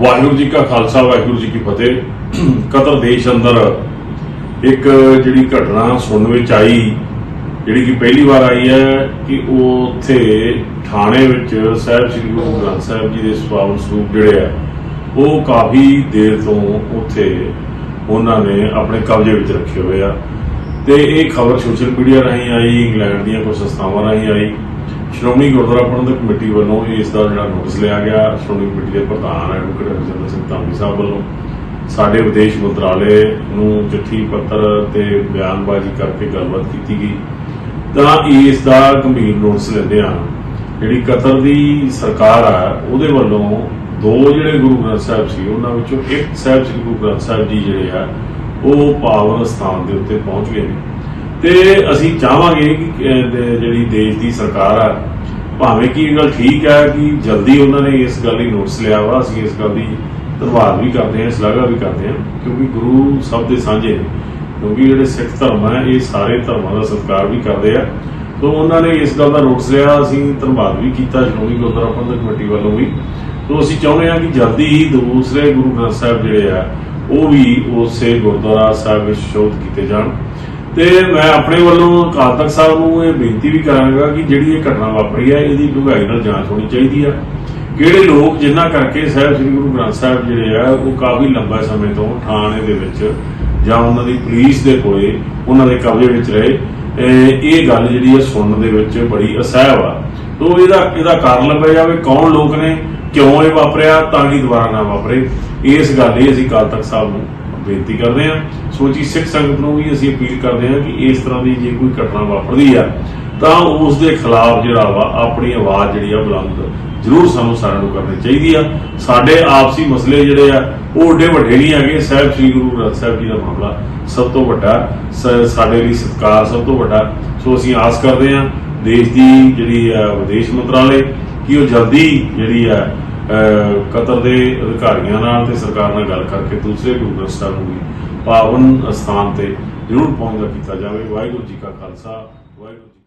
ਵਾਹਿਗੁਰੂ ਜੀ ਕਾ ਖਾਲਸਾ, ਵਾਹਿਗੁਰੂ ਜੀ ਕੀ ਫਤਿਹ। ਕਤਰ ਦੇਸ਼ ਅੰਦਰ ਇੱਕ ਜਿਹੜੀ ਘਟਨਾ ਸੁਣਨ ਵਿੱਚ ਆਈ, ਜਿਹੜੀ ਕਿ ਪਹਿਲੀ ਵਾਰ ਆਈ ਹੈ ਕਿ ਉਹ ਉੱਥੇ ਥਾਣੇ ਵਿੱਚ ਸਾਹਿਬ ਸ੍ਰੀ ਗੁਰੂ ਗ੍ਰੰਥ ਸਾਹਿਬ ਜੀ ਦੇ ਸਵਾਲ ਸਰੂਪ ਜਿਹੜੇ ਆ, ਉਹ ਕਾਫੀ ਦੇਰ ਤੋਂ ਉੱਥੇ ਉਹਨਾਂ ਨੇ ਆਪਣੇ ਕਬਜ਼ੇ ਵਿੱਚ ਰੱਖੇ ਹੋਏ ਆ। ਤੇ ਇਹ ਖਬਰ ਸੋਸ਼ਲ ਮੀਡੀਆ ਰਾਹੀਂ ਆਈ, ਇੰਗਲੈਂਡ ਦੀਆਂ ਕੁਝ ਸੰਸਥਾਵਾਂ ਰਾਹੀਂ ਆਈ। ਸ਼੍ਰੋਮਣੀ ਗੁਰਦੁਆਰਾ ਪ੍ਰਬੰਧਕ ਕਮੇਟੀ ਵੱਲੋਂ ਇਸ ਦਾ ਜਿਹੜਾ ਨੋਟਿਸ ਲਿਆ ਗਿਆ। ਸ਼੍ਰੋਮਣੀ ਕਮੇਟੀ ਦੇ ਪ੍ਰਧਾਨ ਐਡਵੋਕੇਟ ਹਰਜਿੰਦਰ ਸਿੰਘ ਧਾਮੀ ਸਾਹਿਬ ਵੱਲੋਂ। ਸਾਡੇ ਵਿਦੇਸ਼ ਮੰਤਰਾਲੇ ਨੂੰ ਚਿੱਠੀ ਪੱਤਰ ਤੇ ਬਿਆਨਬਾਜ਼ੀ ਕਰਕੇ ਗੱਲਬਾਤ ਕੀਤੀ ਗਈ। ਤਾਂ ਇਸ ਦਾ ਗੰਭੀਰ ਨੋਟਿਸ ਲੈਂਦੇ ਆ ਜਿਹੜੀ ਕਤਰ ਦੀ ਸਰਕਾਰ ਆ, ਉਹਦੇ ਵੱਲੋਂ ਦੋ ਜਿਹੜੇ ਗੁਰੂ ਗ੍ਰੰਥ ਸਾਹਿਬ ਸੀ, ਉਹਨਾਂ ਵਿੱਚੋਂ ਇੱਕ ਸਾਹਿਬ ਸ੍ਰੀ ਗੁਰੂ ਗ੍ਰੰਥ ਸਾਹਿਬ ਜੀ ਜਿਹੜੇ ਆ, ਉਹ ਪਾਵਨ ਸਥਾਨ ਦੇ ਉੱਤੇ ਪਹੁੰਚ ਗਏ ਨੇ। ਤੇ ਅਸੀਂ ਚਾਹਾਂਗੇ ਕਿ ਜਿਹੜੀ ਦੇਸ਼ ਦੀ ਸਰਕਾਰ ਆ, ਭਾਵੇਂ ਕਿ ਇਹ ਗੱਲ ਠੀਕ ਹੈ ਕਿ ਜਲਦੀ ਉਹਨਾਂ ਨੇ ਇਸ ਗੱਲ ਲਈ ਨੋਟਿਸ ਲਿਆ ਵਾ, ਅਸੀਂ ਇਸ ਗੱਲ ਦੀ ਧੰਨਵਾਦ ਵੀ ਕਰਦੇ ਹਾਂ ਸ਼ਲਾਘਾ ਵੀ ਕਰਦੇ ਹਾਂ, ਕਿਉਂਕਿ ਗੁਰੂ ਸਭ ਦੇ ਸਾਂਝੇ ਨੇ, ਕਿਉਂਕਿ ਜਿਹੜੇ ਸਿੱਖ ਧਰਮ ਹੈ ਇਹ ਸਾਰੇ ਧਰਮਾਂ ਦਾ ਸਤਿਕਾਰ ਵੀ ਕਰਦੇ ਆ। ਤੋਂ ਉਹਨਾਂ ਨੇ ਇਸ ਗੱਲ ਦਾ ਨੋਟਿਸ ਲਿਆ, ਅਸੀਂ ਧੰਨਵਾਦ ਵੀ ਕੀਤਾ ਸ਼੍ਰੋਮਣੀ ਗੁਰਦੁਆਰਾ ਪ੍ਰਬੰਧਕ ਕਮੇਟੀ ਵੱਲੋਂ ਵੀ। ਤੋਂ ਅਸੀਂ ਚਾਹੁੰਦੇ ਹਾਂ ਕਿ ਜਲਦੀ ਹੀ ਦੂਸਰੇ ਗੁਰੂ ਗ੍ਰੰਥ ਸਾਹਿਬ ਜਿਹੜੇ ਆ, ਉਹ ਵੀ ਉਸੇ ਗੁਰਦੁਆਰਾ ਸਾਹਿਬ ਵਿੱਚ ਸ਼ੋਧ ਕੀਤੇ ਜਾਣ। ਤੇ ਮੈਂ ਆਪਣੇ ਵੱਲੋਂ ਅਕਾਲ ਤਖਤ ਸਾਹਿਬ ਨੂੰ ਇਹ ਬੇਨਤੀ ਵੀ ਕਰਾਂਗਾ ਕਿ ਜਿਹੜੀ ਇਹ ਘਟਨਾ ਵਾਪਰੀ ਹੈ ਇਹਦੀ ਡੂੰਘਾਈ ਨਾਲ ਜਾਂਚ ਹੋਣੀ ਚਾਹੀਦੀ ਆ। ਕਿਹੜੇ ਲੋਕ ਜਿਨ੍ਹਾਂ ਕਰਕੇ ਸਾਹਿਬ ਸ੍ਰੀ ਗੁਰੂ ਗ੍ਰੰਥ ਸਾਹਿਬ ਜਿਹੜੇ ਆ, ਉਹ ਕਾਫੀ ਲੰਬਾ ਸਮੇਂ ਤੋਂ ਥਾਣੇ ਦੇ ਵਿੱਚ ਜਾਂ ਉਹਨਾਂ ਦੀ ਪੁਲਿਸ ਦੇ ਕੋਲੇ ਉਹਨਾਂ ਦੇ ਕਬਜ਼ੇ ਵਿੱਚ ਰਹੇ। ਇਹ ਗੱਲ ਜਿਹੜੀ ਆ ਸੁਣਨ ਦੇ ਵਿੱਚ ਬੜੀ ਅਸਹਿਬ ਆ ਤੋਂ ਇਹਦਾ ਇਹਦਾ ਕਾਰਨ ਲੱਭਿਆ ਜਾਵੇ, ਕੌਣ ਲੋਕ ਨੇ, ਕਿਉਂ ਇਹ ਵਾਪਰਿਆ, ਤਾਂ ਕਿ ਦੁਬਾਰਾ ਨਾ ਵਾਪਰੇ। ਇਸ ਗੱਲ ਲਈ ਅਸੀਂ ਕਾਲ ਤਖਤ ਸਾਹਿਬ ਨੂੰ ਬੇਨਤੀ ਕਰਦੇ ਹਾਂ। ਸੋਚੀ ਸਿੱਖ ਸੰਗਤ ਨੂੰ ਵੀ ਅਸੀਂ ਅਪੀਲ ਕਰਦੇ ਹਾਂ ਕਿ ਇਸ ਤਰ੍ਹਾਂ ਦੀ ਜੇ ਕੋਈ ਘਟਨਾ ਵਾਪਰਦੀ ਆ, ਤਾਂ ਉਸ ਦੇ ਖਿਲਾਫ ਜਿਹੜਾ ਵਾ ਆਪਣੀ ਆਵਾਜ਼ ਜਿਹੜੀ ਆ ਬੁਲੰਦ ਜ਼ਰੂਰ ਸਾਨੂੰ ਸਾਰਿਆਂ ਨੂੰ ਕਰਨੀ ਚਾਹੀਦੀ ਆ। ਸਾਡੇ ਆਪਸੀ ਮਸਲੇ ਜਿਹੜੇ ਆ, ਉਹ ਓਡੇ ਵੱਡੇ ਨਹੀਂ ਹੈਗੇ। ਸਾਹਿਬ ਸ੍ਰੀ ਗੁਰੂ ਗ੍ਰੰਥ ਸਾਹਿਬ ਜੀ ਦਾ ਮਾਮਲਾ ਸਭ ਤੋਂ ਵੱਡਾ ਸਾਡੇ ਲਈ ਸਤਿਕਾਰ ਸਭ ਤੋਂ ਵੱਡਾ। ਸੋ ਅਸੀਂ ਆਸ ਕਰਦੇ ਹਾਂ, ਦੇਸ਼ ਦੀ ਜਿਹੜੀ ਆ ਵਿਦੇਸ਼ ਮੰਤਰਾਲੇ, ਕਿ ਉਹ ਜਲਦੀ ਜਿਹੜੀ ਆ ਕਤਰ ਦੇ ਅਧਿਕਾਰੀਆਂ ਨਾਲ ਤੇ ਸਰਕਾਰ ਨਾਲ ਗੱਲ ਕਰਕੇ ਦੂਸਰੇ ਗੁਰੂ ਗ੍ਰੰਥ ਸਾਹਿਬ ਨੂੰ ਵੀ ਪਾਵਨ ਸਥਾਨ ਤੇ ਜ਼ਰੂਰ ਪਹੁੰਚਦਾ ਕੀਤਾ ਜਾਵੇ। ਵਾਹਿਗੁਰੂ ਜੀ ਕਾ ਖਾਲਸਾ, ਵਾਹਿਗੁਰੂ ਜੀ